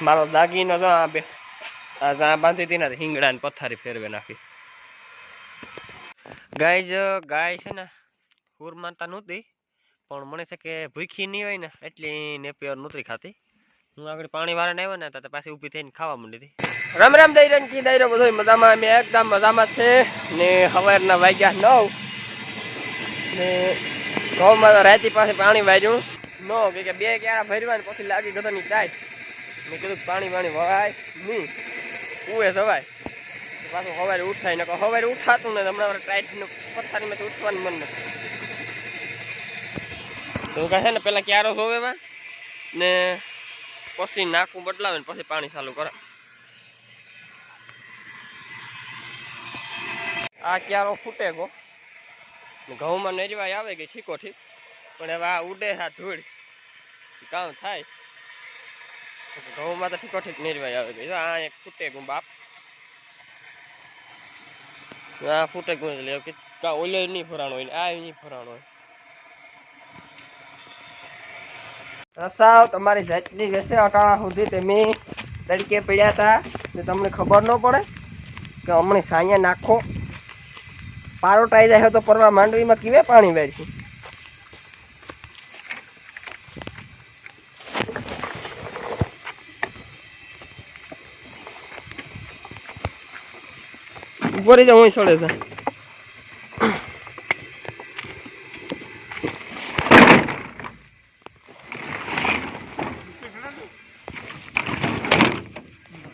મારો દાગીનો જો આ બે, આ જ્યાં બાંધી હતી ને હિંગડા ને પથારી ફેરવે નાખી. ગાય જ, ગાય છે ને, હુર માનતા નહોતી, પણ મને છે કે ભૂખી નહીં હોય ને, એટલી નેપિયર નહોતી ખાતી હું આગળ પાણી વાળાને આવ્યો ને, તો પાછી ઊભી થઈને ખાવા માંડી હતી. રામ રામ દઈરન કી દઈ બધો મજામાં, અમે એકદમ મજામાં છે. ને સવારના વાગ્યા નવ. ને ઘઉંમાં રાતી પાસે પાણી વાજ્યું નો કે બે ક્યારે ભરવા ને, પછી લાગી ગધાની ટાઈટ મેં કીધું, પાણી પાણી વવાય નહીં. ઉવે સવાય તો પાછું સવારે ઉઠાય ને સવારે ઉઠાતું ને હમણાં ટાઈટ પથારીમાંથી ઉઠવાનું મન નથી. તો કહે ને, પેલા ક્યારો જોવે ને પછી નાકું બદલાવે ને પછી પાણી ચાલુ કરે. આ ક્યારો ફૂટે ગો. ઘઉંમાં નેરવાય આવે ગઈ ઠીકો ઠીક પણ હવે આ ઉડે આ ધૂળ. કામ થાય. ઘઉંમાં તો ઠીકો ઠીક નેરવાય આવે ગઈ આ એક ફૂટે ગું બાપ. આ ફૂટે ગું એટલે કે કા નહીં ફરાણો હોય આ નહીં ફરાણો હોય. રસાવ તમારી જાતની વેસે અટાણા સુધી તમે તડકે પડ્યા હતા. ને તમને ખબર ન પડે કે હમણાં સાયા નાખો. પારો ટાઈ જાય તો પરવા માંડવીમાં કેવે પાણી વેરશું ઉપર જાય હું સડે છે.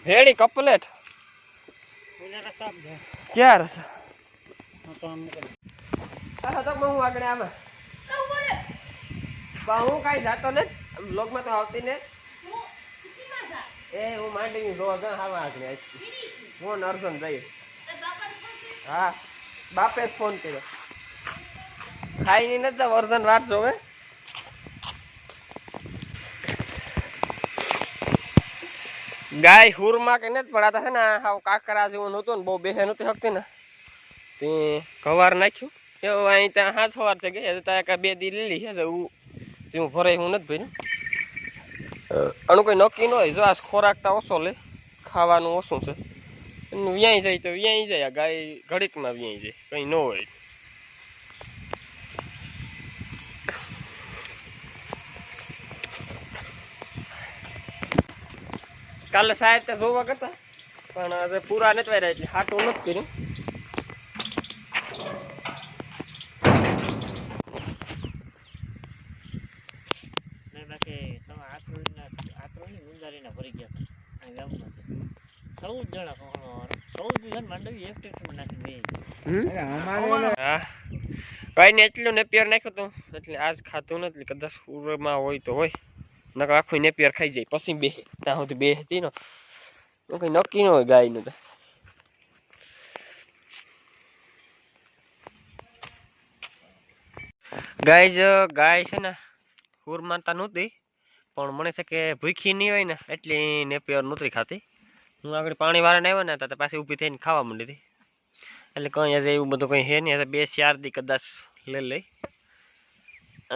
રેડી કપલેટ ક્યાં રસ હું આગળ આવે. હું કાંઈ જાતો ને બ્લોગમાં તો આવતી ને. એ હું માંડી જોવા આગળ આવી ફોન અર્જન જઈએ. હા બાપે જ ફોન કર્યો. ખાઈ નથી જાવ વર્ધન વાત જોવે. ગાય હુરમાં કે નથી પડાતા છે ને હાવ કાકરા જેવું નહોતું ને બહુ બેસે નહોતી શકતી ને. તે કવાર નાખ્યું. એવું અહીં ત્યાં હાથ સવાર છે કે ત્યાં બે દી લીલી છે એવું જેવું ભરાય હું નથી ભર્યું. આનું કોઈ નક્કી ન હોય જો આ ખોરાકતા ઓછો લે ખાવાનું ઓછું છે. વ્યાઈ જાય તો વ્યાઈ જાય ગાય ઘડીકમાં વ્યાઈ જાય, કંઈ ન હોય. કાલે સાહેબ તો જોવા કરતા પણ હવે પૂરા નથી વાર્યા એટલે હાટું નથી કર્યું. એટલું નેપિયર નાખ્યું એટલે આજ ખાતું નથી કદાચ ઉરમાં હોય તો હોય. નકર આખું નેપિયર ખાઈ જાય પછી બે. ત્યાં સુધી બે હતી ને. તો કંઈ નક્કી ન હોય ગાયનું તો. ગાય ગાય છે ને હુર માનતા નહોતી. પણ મને છે કે ભૂખી નહીં હોય ને એટલી નેપિયર નહોતી ખાતી હું આગળ પાણી વાળાને આવ્યો ને તો પાછી ઊભી થઈને ખાવા માંડી હતી. એટલે કંઈ હજે એવું બધું કંઈ હે નહીં. બે ચાર દી કદાચ લઈ લઈ.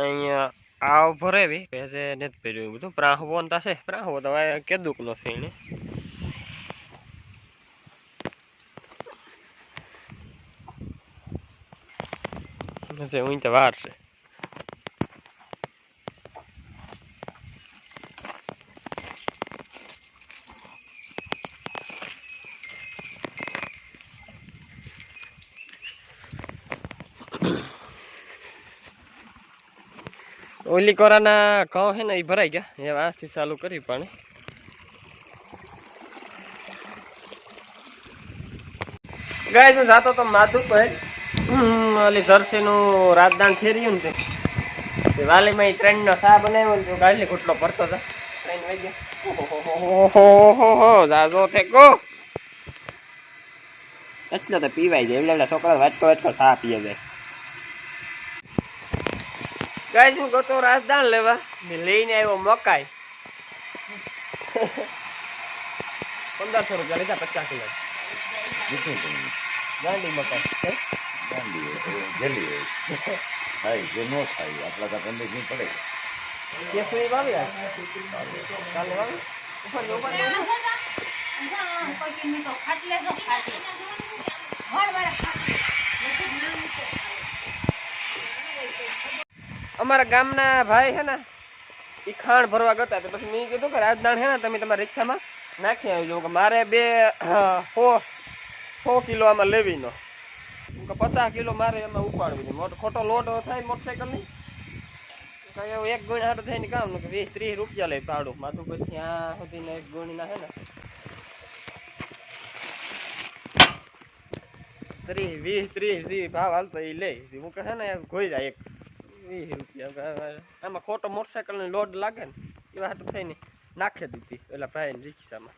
અહીંયા આવ ભરેવી હજે નથી ભર્યું એવું બધું. પ્રાહવો ને થશે પ્રાહવો તો હવે કેદુક નો છે એને. હજે તો વાર છે. ઓલી કોરાના ઘઉં છે ને એ ભરાઈ ગયા. એ આજથી ચાલુ કરી પાણી. ગાય હું જાતો તો માધુ હમ, ઓલી જર્સીનું રાજદાન ફેર્યું ને તે. વાલીમાં એ ટ્રેનનો સા બનાવ્યો ને તો ગાડી ભરતો હતો. ટ્રેન વહી ઓહો જાજો એટલો તો પીવાય જાય. એટલે છોકરા વાટકો વાટકો સા પીએ જાય. ગાય હું ગતો રાજદાન લેવા. ને લઈને આવ્યો મકાઈ. પંદરસો રૂપિયા લીધા પચાસ કિલો. ગાંડી મકાઈ. ગાંડી જલ્દી હોય. ખાય જે ન થાય આપણા તો નહીં પડે. કેસરી વાવ્યા કાલે વાવી? ઉપર જો, ઉપર જો. કોઈ કે મેં તો ખાટલે તો ખાટલે વળ વળ ખાટલે લખું નામ તો અમારા ગામના ભાઈ છે ને એ ખાણ ભરવા ગતા તો પછી મેં કીધું કે રાજદાણ છે ને, તમે તમારા રિક્ષામાં નાખી આવજો. કે મારે બે સો સો કિલો આમાં લેવીનો. કે પચાસ કિલો મારે એમાં ઉપાડવી છે. મોટો, ખોટો લોટ થાય મોટરસાઇકલની કઈ એવું એક ગુણ હાટું થઈને કામ. કે વીસ, ત્રીસ રૂપિયા લઈ પાડું. માથું પછી ત્યાં સુધીને એક ગુણી ના હે ને, ત્રીસ, વીસ, ત્રીસ ભાવ હાલતો એ લે. હું કહે ને ગોઈ જાય એક. વીસ રૂપિયા આમાં ખોટો મોટરસાઇકલની લોડ લાગે ને એવા હાટું થઈને નાખી દીધી પેલા ભાઈ ની રિક્ષામાં.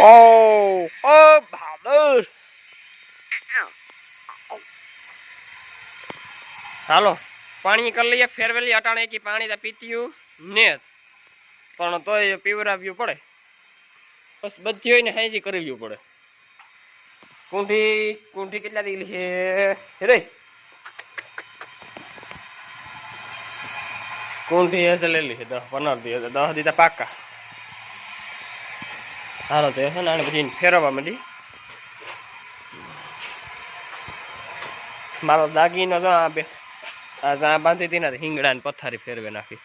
ઓ ઓ ભાદર હાલો પાણી કરી લઈએ ફેરવેલી અટાણે કે પાણી તો પીત્યું ને પણ તોય પીવરાવ્યું પડે. બસ બધી હોય ને હાંજી કરવી પડે. કુંઠી કુંઠી કેટલા દીધી છે? રે કુંઠી હશે લેલી છે દસ પંદર દિવસ દસ દીધા પાકા હાલો તો છે ને આને પછી ફેરવવા માંડી મારો દાગીનો તો આ બે આ જા બાંધી હતી ને હિંગડા ને ફેરવે નાખી